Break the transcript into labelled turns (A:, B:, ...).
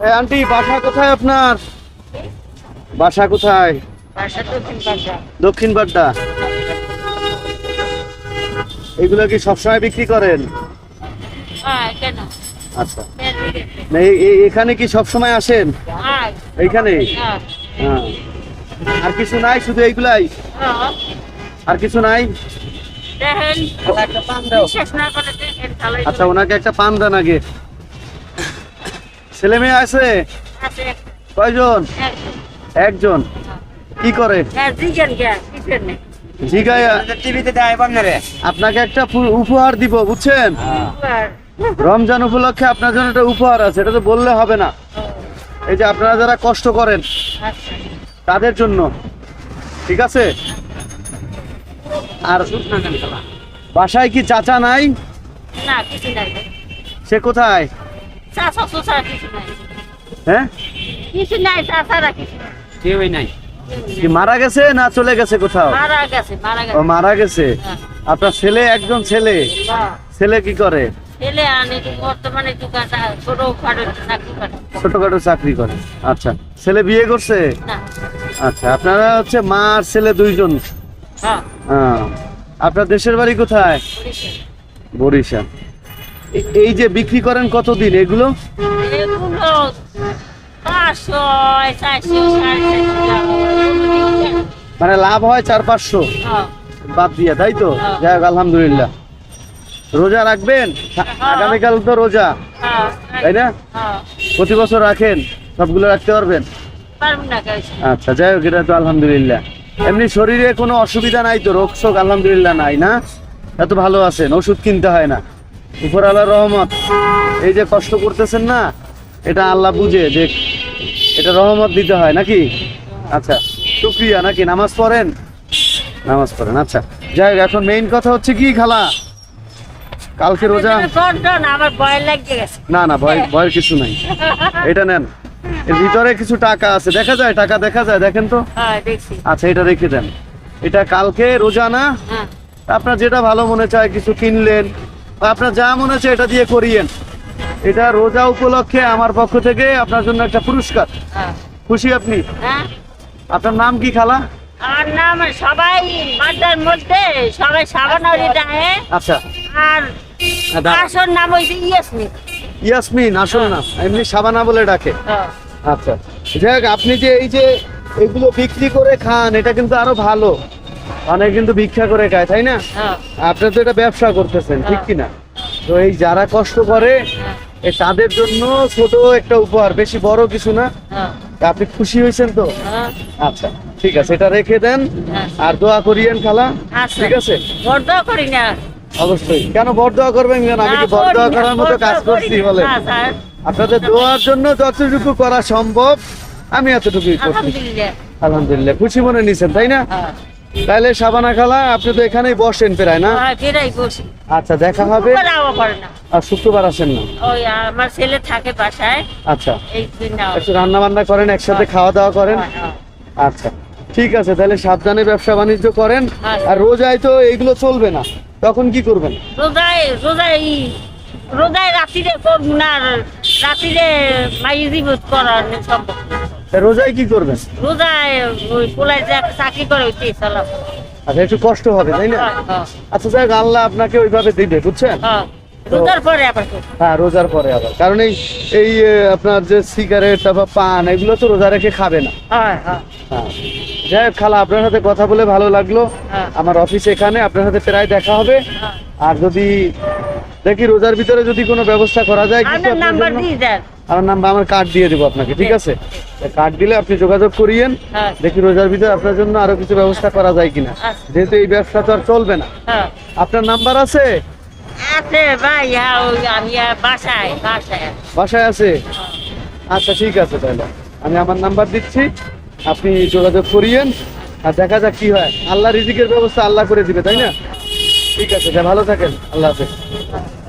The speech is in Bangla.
A: এই আন্টি বাসা কোথায় আপনার? বাসা কোথায়?
B: দক্ষিণ
A: বাড্ডা। এগুলো কি সবসময় বিক্রি করেন?
B: হ্যাঁ
A: আচ্ছা। এ- এখানে কি সবসময় আসেন?
B: হ্যাঁ।
A: এইখানে
B: হ্যাঁ।
A: হ্যাঁ। আর কিছু নাই শুধু এইগুলাই?
B: হ্যাঁ।
A: আর কিছু নাই? আচ্ছা ওনাকে একটা পান দেন আগে। ছেলে মেয়ে আছে? কয়জন? একজন। কি করে?
B: হ্যাঁ
A: আপনাকে একটা উপহার দিব বুঝছেন? রমজান উপলক্ষে আপনার জন্য একটা উপহার আছে এটা তো বললে হবে না। এই যে আপনারা যারা কষ্ট করেন
B: আচ্ছা।
A: তাদের জন্য। ঠিক আছে? আর বাসায় কি চাচা নাই?
B: না কিছু নাই
A: সে কোথায়?
B: চাষা চুষা কিছু নাই
A: হ্যাঁ?
B: কিছু নাই চাষারা কিছু
C: কেউই নাই।
A: কি মারা গেছে না চলে গেছে কোথাও?
B: মারা গেছে মারা
A: ও মারা গেছে?
B: হ্যাঁ।
A: আপনার ছেলে একজন ছেলে?
B: হ্যাঁ।
A: ছেলে কি করে?
B: ছেলে আনে বর্তমানে দোকান ছোট চাকরি করে।
A: ছোটখাটো চাকরি করে। আচ্ছা ছেলে বিয়ে করছে?
B: না।
A: আচ্ছা আপনারা হচ্ছে মা আর ছেলে দুইজন?
B: হ্যাঁ।
A: হ্যাঁ। আপনার দেশের বাড়ি কোথায়?
B: বরিশাল।
A: এই যে বিক্রি করেন কতদিন? এগুলো। মানে লাভ হয় চার পাঁচশো?
B: হ্যাঁ,
A: বাদ দিয়া তাই তো?
B: হ্যাঁ।
A: যাই হোক আলহামদুলিল্লাহ। রোজা রাখবেন? আগামীকাল তো রোজা।
B: হ্যাঁ,
A: তাই না?
B: হ্যাঁ।
A: প্রতি বছর রাখেন? সবগুলো রাখতে পারবেন। আচ্ছা যাই হোক এটা তো আলহামদুলিল্লাহ। এমনি শরীরে কোনো অসুবিধা নাই তো? রোগ শোক আলহামদুলিল্লাহ নাই না? এত ভালো আছেন ওষুধ কিনতে হয় না। উপর আল্লাহ রহমত। এই যে কষ্ট করতেছেন না এটা আল্লাহ বুঝে যে এটা রহমত দিতে হয় নাকি? আচ্ছা শুক্রিয়া নাকি নামাজ পড়েন? নামাজ পড়েন আচ্ছা। যাই হোক এখন মেইন কথা হচ্ছে কি খালা? কালকে রোজা
B: না,
A: না ভয় ভয়ের কিছু নাই। এটা নেন। এর ভিতরে কিছু টাকা আছে দেখা যায় টাকা দেখা যায় দেখেন তো।
B: হ্যাঁ
A: আচ্ছা এটা রেখে দেন। এটা কালকে রোজা না?
B: হ্যাঁ।
A: আপনার যেটা ভালো মনে চায় কিছু কিনলেন আপনার যা মনে চায় এটা দিয়ে করিয়েন। এটা রোজা উপলক্ষে আমার পক্ষ থেকে আপনার জন্য একটা পুরস্কার।
B: হ্যাঁ।
A: খুশি আপনি?
B: হ্যাঁ।
A: আপনার নাম কি খালা?
B: আর নাম সবাই বাড্ডার মধ্যে সবাই সাবানরি ডাহে।
A: আচ্ছা।
B: আর আসল নাম হইছে ইয়াসমিন।
A: ইয়াসমিন আসল নাম। এমনি সাবানা বলে ডাকে।
B: হ্যাঁ।
A: আচ্ছা। যাই আপনি যে এই যে এগুলো বিক্রি করে খান এটা কিন্তু আরও ভালো। অনেক কিন্তু ভিক্ষা করে খায় তাই না?
B: হ্যাঁ।
A: আপনি তো এটা ব্যবসা করতেছেন ঠিক কি না তো এই যারা কষ্ট করে তাদের জন্য ছোট একটা উপহার বেশি বড় কিছু না।
B: হ্যাঁ।
A: আপনি খুশি হয়েছেন তো?
B: হ্যাঁ।
A: আচ্ছা ঠিক আছে এটা রেখে দেন।
B: হ্যাঁ।
A: আর দোয়া করিয়েন খালা ঠিক আছে?
B: বড্ড করি না।
A: অবশ্যই। কেন বড় দোয়া করবেন কেন? আমি
B: তো
A: বড় দোয়া করার মতো কাজ করছি বলে আপনাদের দোয়ার জন্য যতটুকু করা সম্ভব আমি এতটুকুই করছি।
B: আলহামদুলিল্লাহ
A: খুশি মনে নিছেন তাই না?
B: হ্যাঁ।
A: তাহলে সাবানা খালা আপনি তো এখানেই বসেন প্রায় না?
B: হ্যাঁ, বসি।
A: আচ্ছা দেখা হবে। আর শুক্রবার আসেন না?
B: ওই আমার ছেলে থাকে বাসায়।
A: আচ্ছা। একটু রান্না বান্না করেন একসাথে খাওয়া দাওয়া করেন?
B: হ্যাঁ, হ্যাঁ।
A: আচ্ছা ঠিক আছে তাহলে সাবধানে ব্যবসা বাণিজ্য করেন।
B: হ্যাঁ।
A: আর রোজায় তো এইগুলো চলবে না। তখন কি করবেন?
B: রোজায় রোজায় রোজায় রাত্রিরে করব না রাত্রিরে মাইজি করার সম্ভব
A: রোজায় কি করবেন?
B: রোজায় ওই চাকরি করে ওইটাই চালাবো।
A: আচ্ছা একটু কষ্ট হবে তাই না?
B: হ্যাঁ, হ্যাঁ,
A: আচ্ছা যাক আল্লাহ আপনাকে ওইভাবে দিবে বুঝছেন?
B: হ্যাঁ। রোজার পরে আবার
A: হ্যাঁ রোজার পরে আবার। কারণ এই এই আপনার যে সিগারেট তারপর পান এগুলো তো রোজা রেখে খাবে না।
B: হ্যাঁ
A: যাই হোক, খালা আপনার সাথে কথা বলে ভালো লাগল। আমার অফিস এখানে আপনার সাথে প্রায় দেখা হবে। আর যদি দেখি রোজার ভিতরে যদি কোনো ব্যবস্থা করা যায় কিন্তু
B: আপনার নাম্বার দিয়ে দেন।
A: আমার নাম্বার আমার কার্ড দিয়ে দেবো আপনাকে ঠিক আছে? কার্ড দিলে আপনি যোগাযোগ করিয়েন
B: হ্যাঁ।
A: দেখি রোজার ভিতরে আপনার জন্য আরও কিছু ব্যবস্থা করা যায় কিনা।
B: আচ্ছা।
A: যেহেতু এই ব্যবসা তো আর চলবে না।
B: হ্যাঁ।
A: আপনার নাম্বার আছে?
B: আছে ভাই আমি বাসায় বাসায়।
A: বাসায় আছে? আচ্ছা ঠিক আছে তাহলে। আমি আমার নাম্বার দিচ্ছি আপনি যোগাযোগ করিয়েন আর দেখা যাক কি হয়। আল্লাহ রিজিকের ব্যবস্থা আল্লাহ করে দিবে তাই না? ঠিক আছে ভালো থাকেন। আল্লাহ হাফেজ। Thank you.